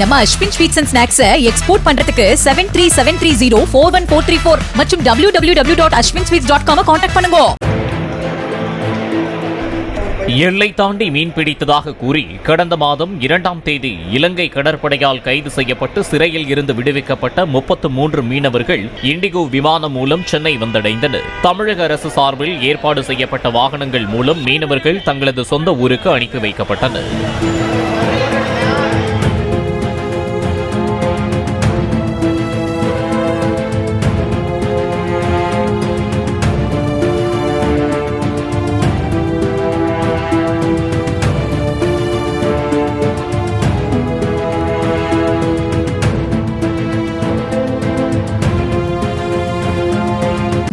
நம்ம Ashwin sweets and snacks export பண்றதுக்கு seven three seven three zero four one four three four மற்றும் W W W dot Ashwin sweets dot com contact பண்ணுங்க. எல்லை தாண்டி மீன் பிடித்ததாக கூறி கடந்த மாதம் இரண்டாம் தேதி இலங்கை கடற்படையால் கைது செய்யப்பட்டு சிறையில் இருந்து விடுவிக்கப்பட்ட முப்பத்து மூன்று மீனவர்கள் இண்டிகோ விமானம் மூலம் சென்னை வந்தடைந்தனர். தமிழக அரசு சார்பில் ஏற்பாடு செய்யப்பட்ட வாகனங்கள் மூலம் மீனவர்கள் தங்களது சொந்த ஊருக்கு அனுப்பி வைக்கப்பட்டனர்.